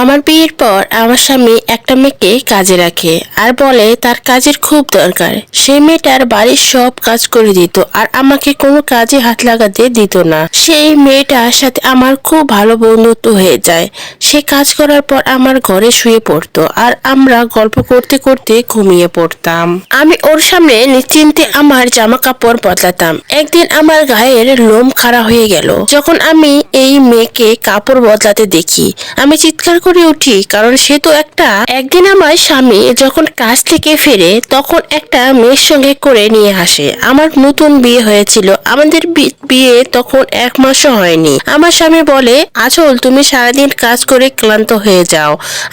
আমার বিয়ের পর আমার স্বামী একটা মেয়েকে কাজে রাখে আর বলে তার কাজের খুব দরকার। সেই মেয়েটার বাড়ির সব কাজ করে দিত আর আমাকে কোনো কাজে হাত লাগাতে দিত না। সেই মেয়েটার সাথে আমার খুব ভালো বন্ধুত্ব হয়ে যায়। সে কাজ করার পর আমার ঘরে শুয়ে পড়তো আর আমরা গল্প করতে করতে ঘুমিয়ে পড়তাম। আমি ওর সামনে নিশ্চিন্তে আমার জামা কাপড় বদলাতাম। একদিন আমার গায়ের লোম খাড়া হয়ে গেল। যখন আমি এই মেয়েকে কাপড় বদলাতে দেখি, আমি চিৎকার করে উঠি কারণ সে তো একটা, একদিন আমার স্বামী যখন কাজ থেকে ফেরে, তখন একটা মেয়ের সঙ্গে করে নিয়ে আসে। আমার নতুন বিয়ে হয়েছিল। আমাদের বিয়ে তখন এক মাসও হয়নি। আমার স্বামী বলে, আচল, তুমি সারাদিন কাজ করে ক্লান্ত হয়ে যাও।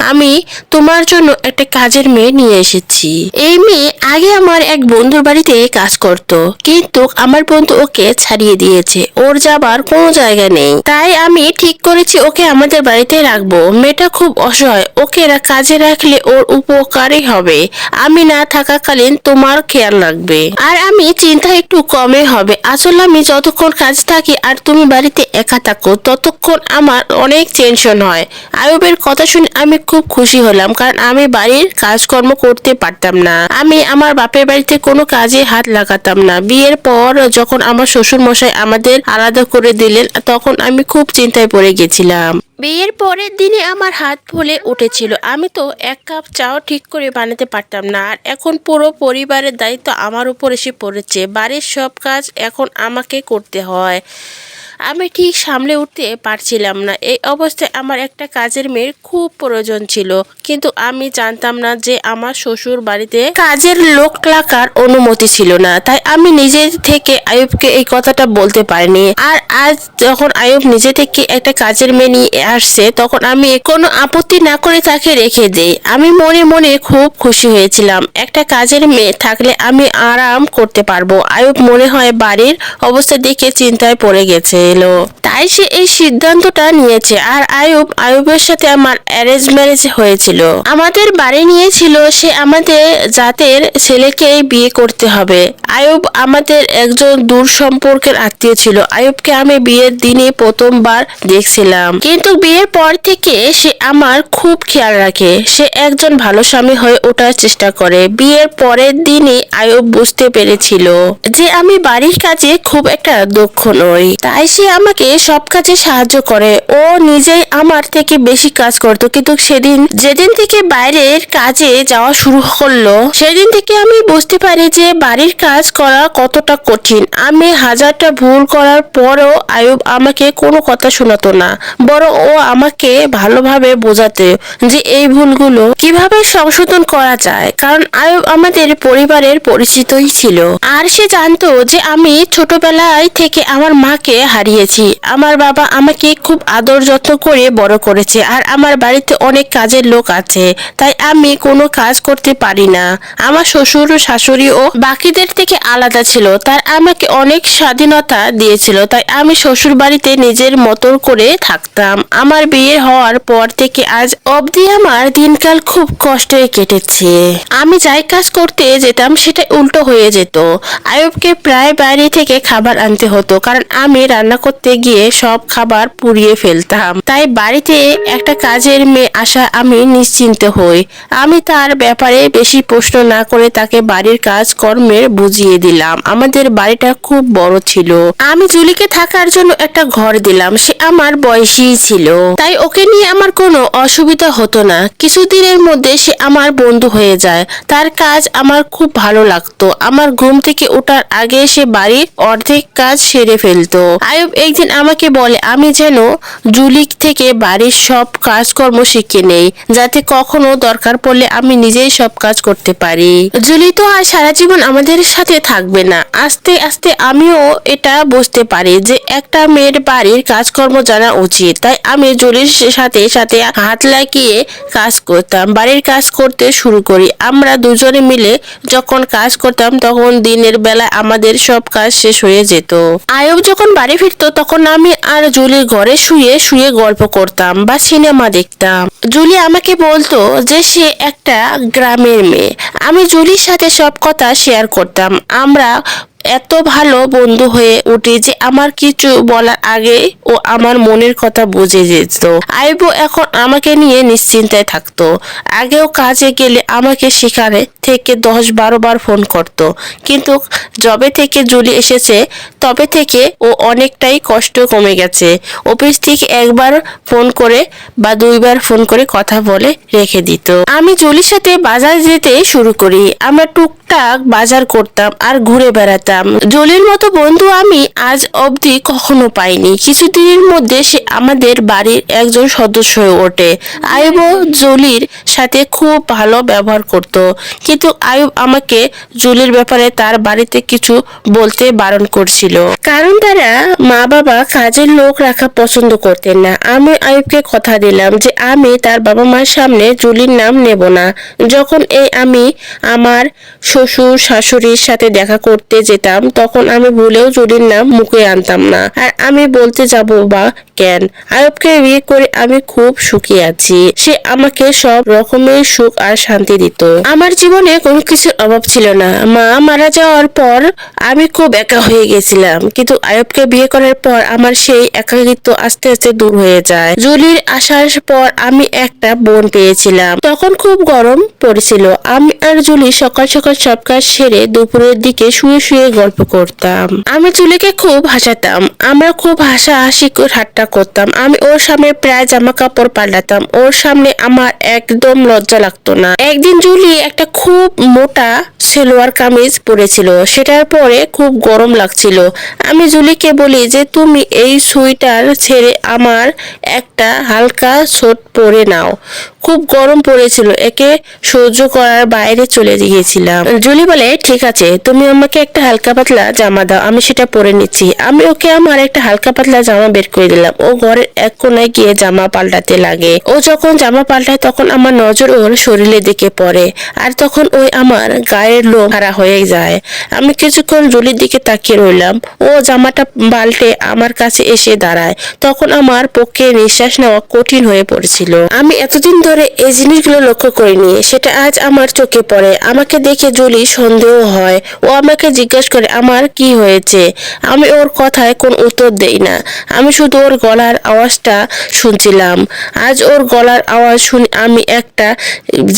আমি তোমার জন্য একটা কাজের মেয়ে নিয়ে এসেছি। এই মেয়ে আগে আমার এক বন্ধুর বাড়িতে কাজ করত, কিন্তু আমার বন্ধু ওকে ছাড়িয়ে দিয়েছে। ওর যাবার কোনো জায়গা নেই। তাই আমি ঠিক করেছি ওকে আমাদের বাড়িতে রাখব। মেয়েটা খুব অসহায়। ওকে কাজে রাখলে ওর উপকারই হবে। আমি না থাকাকালীন তোমার খেয়াল রাখবে। আর আমি চিন্তা একটু কমে হবে। আসলে আমি যতক্ষণ কাজ থাকি আর তুমি বাড়িতে একা থাকো, ততক্ষণ আমার অনেক টেনশন হয়। আয়ুবের কথা শুনে আমি খুব খুশি হলাম কারণ আমি বাড়ির কাজকর্ম করতে পারতাম না। আমি আমার বাপের বাড়িতে কোনো কাজে হাত লাগাতাম না। বিয়ের পর যখন আমার শ্বশুর মশাই আমাদের আলাদা করে দিলেন, তখন আমি খুব চিন্তায় পড়ে গেছিলাম। বিয়ের পরের দিনে আমার হাত ফুলে উঠেছিল। আমি তো এক কাপ চাও ঠিক করে বানাতে পারতাম না। আর এখন পুরো পরিবারের দায়িত্ব আমার উপর এসে পড়েছে। বাড়ির সব কাজ এখন আমাকে করতে হয়। আমি ঠিক সামলে উঠতে পারছিলাম না। এই অবস্থায় আমার একটা কাজের মেয়ের খুব প্রয়োজন ছিল। কিন্তু আমি জানতাম না যে আমার শ্বশুর বাড়িতে কাজের লোক লাগার অনুমতি ছিল না। তাই আমি নিজে থেকে আয়ুবকে এই কথাটা বলতে পারিনি। আর আজ যখন আয়ুব নিজে থেকে একটা কাজের মেয়ে নিয়ে আসছে, তখন আমি কোনো আপত্তি না করে তাকে রেখে দেই। আমি মনে মনে খুব খুশি হয়েছিলাম। একটা কাজের মেয়ে থাকলে আমি আরাম করতে পারব। আয়ুব মনে হয় বাড়ির অবস্থা দেখে চিন্তায় পড়ে গেছে। এলো। তাই সে এই সিদ্ধান্তটা নিয়েছে আর আয়ুব, আয়ুবের সাথে আমার অ্যারেঞ্জ ম্যারেজ হয়েছিল। আমাদের বাড়ি নিয়েছিল সে আমাদের জাতের ছেলেকেই বিয়ে করতে হবে। আয়ুব আমাদের একজন দূর সম্পর্কের আত্মীয় ছিল। আয়ুবকে আমি বিয়ের দিনে প্রথমবার দেখছিলাম। কিন্তু বিয়ের পর থেকে সে আমার খুব খেয়াল রাখে। সে একজন ভালো স্বামী হয়ে ওঠার চেষ্টা করে। বিয়ের পরের দিনই আয়ুব বুঝতে পেরেছিল যে আমি বাড়ির কাজে খুব একটা দক্ষ নই। তাই সে আমাকে সব কাজে সাহায্য করে, ও নিজেই আমার থেকে বেশি কাজ করতো। কিন্তু সেদিন, যেদিন থেকে বাইরের কাজে যাওয়া শুরু করল সেদিন থেকে আমি বুঝতে পারি যে বাড়ির কাজ করা কতটা কঠিন। আমি হাজারটা ভুল করার পরও আয়ুব আমাকে কোনো কথা শোনাতো না, বরং ও আমাকে ভালোভাবে বোঝাতে যে এই ভুলগুলো কীভাবে সংশোধন করা যায়, কারণ আয়ুব আমাদের পরিবারের পরিচিতই ছিল। আর সে জানতো যে আমি ছোটবেলায় থেকে আমার মাকে হারিয়েছি আমার বাবা আমাকে খুব আদর যত্ন করে বড় করেছে আর আমার বাড়িতে অনেক কাজের লোক আছে, তাই আমি কোনো কাজ করতে পারি না। আমার শ্বশুর, শাশুড়ি ও বাকিদের থেকে আলাদা ছিল, তার আমাকে অনেক স্বাধীনতা দিয়েছিল, তাই আমি শ্বশুর বাড়িতে নিজের মতন করে থাকতাম। আমার বিয়ে হওয়ার পর থেকে আজ অবধি আমার দিনকাল খুব কষ্টে কেটেছে। আমি যাই কাজ করতে যেতাম সেটা উল্টো হয়ে যেত। আয়ুবকে প্রায় বাইরে থেকে খাবার আনতে হতো, কারণ আমি রান্না করতে গিয়ে সব খাবার পুড়িয়ে ফেলতাম। তাই বাড়িতে একটা কাজের মেয়ে আসা আমি নিশ্চিন্ত হই। আমি তার ব্যাপারে বেশি প্রশ্ন না করে তাকে বাড়ির কাজ কর্মের বুঝিয়ে দিলাম। আমাদের বাড়িটা খুব বড় ছিল। আমি জুলিকে থাকার জন্য একটা ঘর দিলাম। সে আমার বয়সী ছিল। তাই ওকে নিয়ে আমার কোনো অসুবিধা হতো না। কিছুদিনের মধ্যে সে আমার বন্ধু হয়ে যায়। তার কাজ আমার খুব ভালো লাগতো। আমার ঘুম থেকে ওঠার আগে সে বাড়ির অর্ধেক কাজ সেরে ফেলতো। আয়ুব একদিন আমাকে বলে, আমি যেন জুলিক থেকে বাড়ির সব কাজকর্ম শিখে নেই, যাতে কখনো দরকার পড়লে আমি নিজেই সব কাজ করতে পারি। জুলি তো আর সারা জীবন আমাদের সাথে থাকবে না। আস্তে আস্তে আমিও এটা বুঝতে পারি যে একটা মেয়ের বাড়ির কাজকর্ম জানা উচিত। তাই আমি জুলির সাথে সাথে হাত লাগিয়ে কাজ করতাম, বাড়ির কাজ করতে শুরু করি। আমরা দুজনে মিলে যখন কাজ করতাম, তখন দিনের বেলায় আমাদের সব কাজ শেষ হয়ে যেত। আয়ব যখন বাড়ি ফিরতো তখন আমি আর জুলির ঘরে শুয়ে শুয়ে গল্প করতাম বা সিনেমা দেখতাম। জুলি আমাকে বলতো যে সে একটা গ্রামের মেয়ে। আমি জুলির সাথে সব কথা শেয়ার করতাম। আমরা এত ভালো বন্ধু হয়ে উঠি যে আমার কিছু বলার আগে ও আমার মনের কথা বুঝে যেত। আইবো এখন আমাকে নিয়ে নিশ্চিন্তায় থাকতো। আগেও কাজে গেলে আমাকে সেখানে থেকে দশ বারো বার ফোন করত। কিন্তু যবে থেকে জুলি এসেছে, তবে থেকে ও অনেকটাই কষ্ট কমে গেছে। অফিস থেকে একবার ফোন করে বা দুইবার ফোন করে কথা বলে রেখে দিত। আমি জুলির সাথে বাজার যেতে শুরু করি। আমরা টুকটাক বাজার করতাম আর ঘুরে বেড়াতাম। জলির মতো বন্ধু আমি আজ অবধি কখনো পাইনি। কিছুদিনের মধ্যে সে আমাদের বাড়ির একজন সদস্য হয়ে ওঠে। আয়ুব জলির সাথে খুব ভালো ব্যবহার করত। কিন্তু আয়ুব আমাকে জুলির ব্যাপারে তার বাড়িতে কিছু বলতে বারণ করছিল। কারণ তারা মা বাবা কাজের লোক রাখা পছন্দ করতেন না। আমি আয়ুবকে কথা দিলাম যে আমি তার বাবা মার সামনে জুলির নাম নেব না। যখন এই আমি আমার শ্বশুর শাশুড়ির সাথে দেখা করতে যেতাম, তখন আমি ভুলেও জুলির নাম মুখে আনতাম না। আর আমি বলতে যাব বা কেন? আয়ুবকে বিয়ে করে আমি খুব সুখী আছি। সে আমাকে সব রকমের সুখ আর শান্তি দিত। আমার জীবনে কোনো কিছুর অভাব ছিল না। মা মারা যাওয়ার পর আমি খুব একা হয়ে গেছিলাম। কিন্তু আয়ুবকে বিয়ে করার পর আমার সেই একাকিত্ব আস্তে আস্তে দূর হয়ে যায়। জুলির আসার পর আমি একটা বোন পেয়েছিলাম। তখন খুব গরম পড়েছিল। আমি আর জুলি সকাল সকাল সব কাজ সেরে দুপুরের দিকে শুয়ে শুয়ে গল্প করতাম। আমি জুলিকে খুব হাসাতাম। আমরা খুব হাসা হাসি ঠাট্টা করতাম। আমি ওর সামনে প্রায় জামা কাপড় পাল্টাতাম। ওর সামনে আমার একদম লজ্জা লাগতো না। একদিন জুলি একটা খুব মোটা সেলোয়ার কামিজ পরেছিল। সেটার পরে খুব গরম লাগছিল। আমি জুলিকে বলি যে, তুমি এই সুইটার ছেড়ে আমার একটা হালকা সোট পরে নাও। খুব গরম পড়েছিল, একে সহ্য করার বাইরে চলে গিয়েছিলাম। জুলি বলে, ঠিক আছে, তুমি আমাকে একটা হালকা পাতলা জামা দাও, আমি সেটা পরে নিচ্ছি। আমি ওকে আমার একটা হালকা পাতলা জামা বের করে দিলাম। ও ঘরের এক কোনায় গিয়ে জামা পাল্টাতে লাগে। ও যখন জামা পাল্টায়, তখন আমার নজর ওর শরীরের দিকে পড়ে আর তখন ওই আমার গায়ের লোম হারা হয়ে যায়। আমি কিছুক্ষণ জুলির দিকে তাকিয়ে রইলাম। ও জামাটা পাল্টে আমার কাছে এসে দাঁড়ায়। তখন আমার পক্ষে নিঃশ্বাস নেওয়া কঠিন হয়ে পড়েছিল। আমি এতদিন ধরে এই জিনিসগুলো লক্ষ্য করিনি সেটা আজ আমার চোখে পড়ে। আমাকে দেখে জুলি সন্দেহ হয়। ও আমাকে জিজ্ঞেস করে, আমার কি হয়েছে? আমি ওর কথায় কোন উত্তর দেই না। আমি শুধু ওর গলার আওয়াজটা শুনছিলাম। আজ ওর গলার আওয়াজ শুনে আমি একটা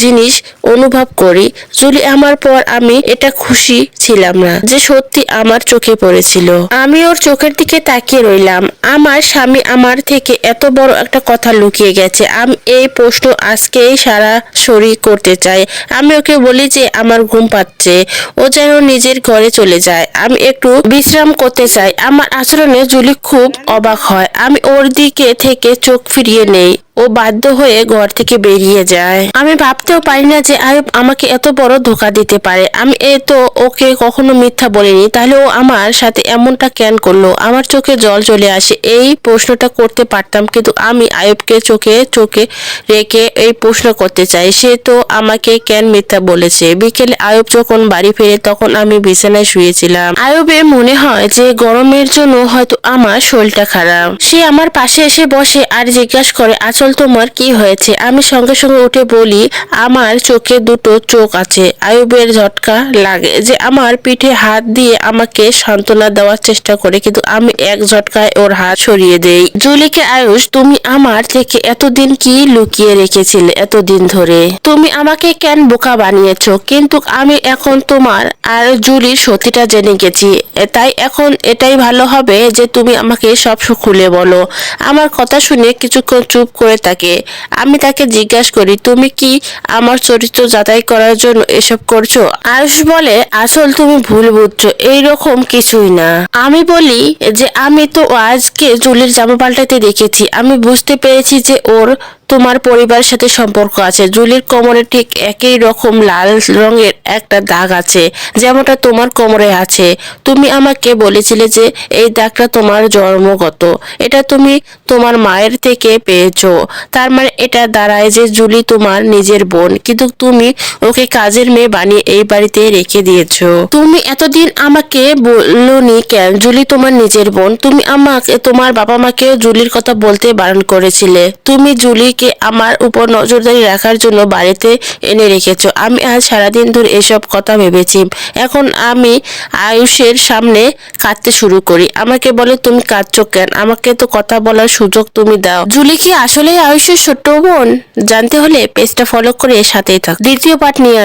জিনিস অনুভব করি। জুলি, আমার পর আমি এটা খুশি ছিলাম না, যে সত্যি আমার চোখে পড়েছিল। আমি ওর চোখের দিকে তাকিয়ে রইলাম। আমার স্বামী আমার থেকে এত বড় একটা কথা লুকিয়ে গেছে। আমি এই প্রশ্ন আজকেই সারা শরীর করতে চাই আমি ওকে বলি যে, আমার ঘুম পাচ্ছে। ও যেন নিজের ঘরে চলে যায়। আমি একটু বিশ্রাম করতে চাই। আমার আচরণে জুলি খুব অবাক হয়। আমি ওর দিকে থেকে চোখ ফিরিয়ে নেই। ও বাধ্য হয়ে ঘর থেকে বেরিয়ে যায়। আমি ভাবতেও পারি না যে আয়ুব আমাকে এত বড় ধোকা দিতে পারে। আমি এ তো ওকে কখনো মিথ্যা বলিনি। তাহলে ও আমার সাথে এমনটা কেন করল? আমার চোখে জল চলে আসে। এই প্রশ্নটা করতে পারতাম, কিন্তু আমি আয়ুবকে চোখে চোখে রেখে এই প্রশ্ন করতে চাই। সে তো আমাকে কেন মিথ্যা বলেছে? বিকেলে আয়ুব যখন বাড়ি ফিরে, তখন আমি বিছানায় শুয়েছিলাম। আয়ুবে মনে হয় যে গরমের জন্য হয়তো আমার শরীরটা খারাপ। সে আমার পাশে এসে বসে আর জিজ্ঞাসা করে, আচল তোমার কি হয়েছে? আমি সঙ্গে সঙ্গে উঠে বলি, আমার চোখে দুটো চোখ আছে। আয়ুবের ঝটকা লাগে যে আমার পিঠে হাত দিয়ে আমাকে সান্ত্বনা দেওয়ার চেষ্টা করে, কিন্তু আমি এক ঝটকায় ওর হাত সরিয়ে দেই। জুলিকে আয়ুষ, তুমি আমার থেকে এতদিন কি লুকিয়ে রেখেছিলে এতদিন ধরে? তুমি আমাকে কেন বোকা বানিয়েছো? কিন্তু আমি এখন তোমার আর জুলির সত্যিটা জেনে গেছি। তাই এখন এটাই ভালো হবে যে তুমি আমাকে সব খুলে বলো। আমার কথা শুনে কিছুক্ষণ চুপ করে থাকে। আমি তাকে জিজ্ঞাসা করি, তুমি কি আমার চরিত্র যাচাই করার জন্য এসব করছ? আয়ুষ বলে, আসল তুমি ভুল বুঝছ, এইরকম কিছুই না। আমি বলি যে, আমি তো আজকে চুলের জামা পাল্টাতে দেখেছি। আমি বুঝতে পেরেছি যে ওর তোমার পরিবারের সাথে সম্পর্ক আছে। জুলির কোমরে ঠিক একই রকম লাল রঙের একটা দাগ আছে, যেমনটা তোমার কোমরে আছে। তুমি আমাকে বলেছিলে যে এই দাগটা তোমার জন্মগত। এটা তুমি তোমার মায়ের থেকে পেয়েছ। তার মানে এটা দাঁড়ায় যে জুলি তোমার নিজের বোন, কিন্তু তুমি ওকে কাজের মেয়ে বানিয়ে এই বাড়িতে রেখে দিয়েছ। তুমি এতদিন আমাকে বলনি কেন? জুলি তোমার নিজের বোন। তুমি আমাকে, তোমার বাবা মাকেও জুলির কথা বলতে বারণ করেছিলে। তুমি জুলিকে আমাকে আমার উপর নজরদারি রাখার জন্য বাড়িতে এনে রেখেছ। আমি আজ সারাদিন ধরে এসব কথা ভেবেছি। এখন আমি আয়ুষের সামনে কাঁদতে শুরু করি। আমাকে বলে, তুমি কাঁদছো কেন? আমাকে তো কথা বলার সুযোগ তুমি দাও। জুলি কি আসলে আয়ুষের ছোট্ট বোন? জানতে হলে পেজটা ফলো করে সাথেই থাক। দ্বিতীয় পার্ট নিয়ে